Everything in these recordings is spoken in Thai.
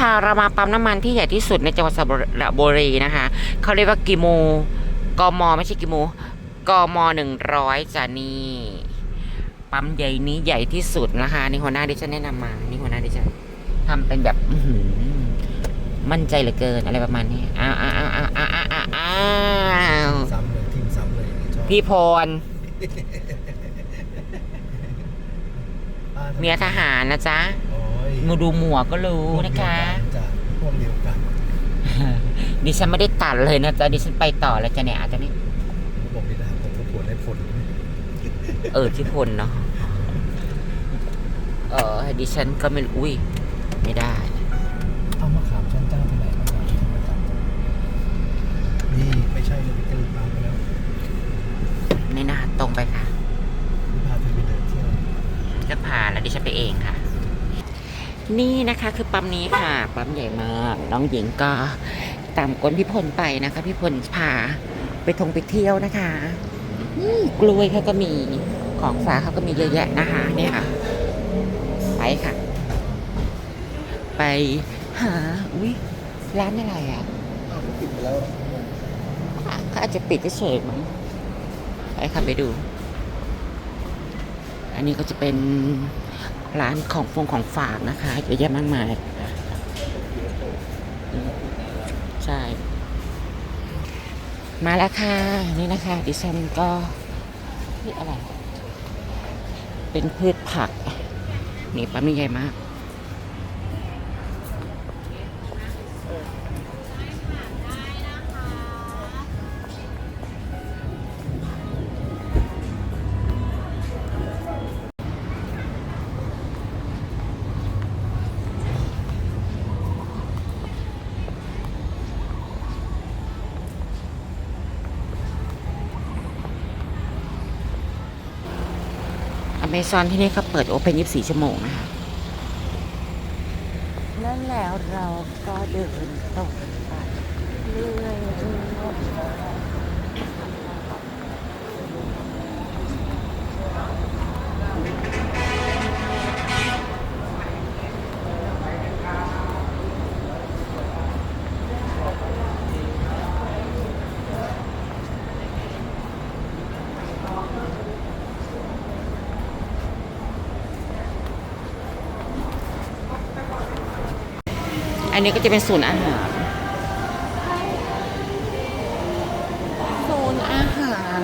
พาเรามาปั๊มน้ำมันที่ใหญ่ที่สุดในจังหวัดสระบุรีนะคะ เขาเรียกว่ากิโมกมไม่ใช่กิโมกมหนึ่งร้อยจานี่ปั๊มใหญ่นี้ใหญ่ที่สุดนะคะนี่หัวหน้าดิฉันแนะนำมานี่หัวหน้าดิฉันทำเป็นแบบอื้อหือมั่นใจเหลือเกินอะไรประมาณนี้อ้าวอ้าวอ้าวอ้าวอ้าวอ้าวอ้าวซ้ำเลยทิ้งซ้ำเลยชอบพี่พรอ่าเมียทหารนะจ๊ะโอ้ย มาดูหมวกก็รู้นะคะจ้ะพวกเดียวกันดิฉันไม่ได้ตัดเลยนะจ๊ะดิฉันไปต่อแล้วจะเนี่ยอาจจะนี่บอกไม่ได้ผมก็ปวดให้ผลเออที่พลเนาะเออดิฉันก็ไม่รู้อุ้ยไม่ได้เอามาขามช่างเจ้าไปไหนมาขามช่างไปขามนี่ไม่ใช่เลยไปเจอปลาไปแล้วในหน้าตรงไปค่ะพาเธอไปเดินเที่ยวจะพาแล้วดิฉันไปเองค่ะ นี่นะคะคือปั๊มนี้ค่ะ ปั๊มใหญ่มากน้องหญิงก็ตามกลพี่พลไปนะคะ พี่พลพาไปทงไปเที่ยวนะคะนี่กล้วยเขาก็มีของฝากเขาก็มีเยอะแยะนะคะเนี่ยค่ะ ไปค่ะ ไปหาอุ้ยร้านอะไรอะเขาปิดแล้วอะเขาอาจจะปิดเฉยมั้งไปค่ะไปดู อันนี้ก็จะเป็น ร้านของฟงของฝากนะคะเยอะแยะมากมายใช่ มาแล้วค่ะ นี่นะคะ ดิฉันก็นี่อะไร เป็นพืชผัก นี่ปั๊มนี่ใหญ่มาก เมซอนที่นี่ก็เปิดโอเพน24ชั่วโมงนะคะนั่นแล้วเราก็เดินตรงไปเรื่อย อันนี้ก็จะเป็นศูนย์อาหารศูนย์อาหาร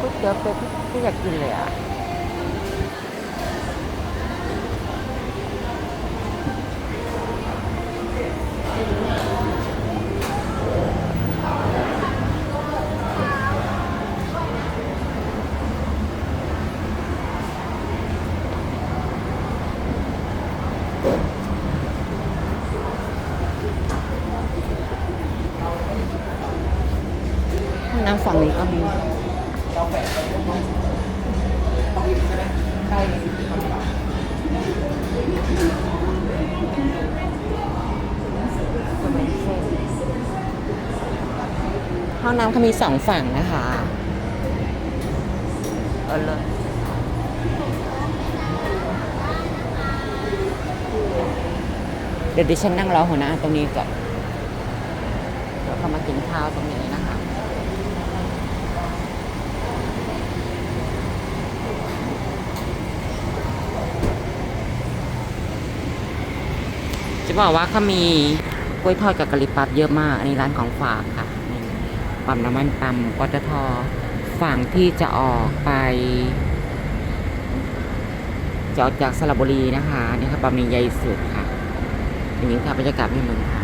ก๋วยเตี๋ยวเป็ดที่อยากกินเลยอะ ห้อง น้ำฝั่งนี้ก็มีห้องน้ำเขามีสองฝั่งนะคะเออเลยเดี๋ยวดิฉันนั่งรอหัวหน้าตรงนี้ก่อนเดี๋ยวเขามากินข้าวตรงนี้นะคะ บอกว่าเขามีกล้วยทอดกับกะหรี่ปั๊บเยอะมาก อันนี้ร้านของฝากค่ะนี่ปั๊มน้ำมันปั๊มปตทฝั่งที่จะออกไป จะออกจากสระบุรีนะคะนี่ค่ะปั๊มนี้ใหญ่สุดค่ะอย่างนี้ค่ะบรรยากาศไม่เหมือนค่ะ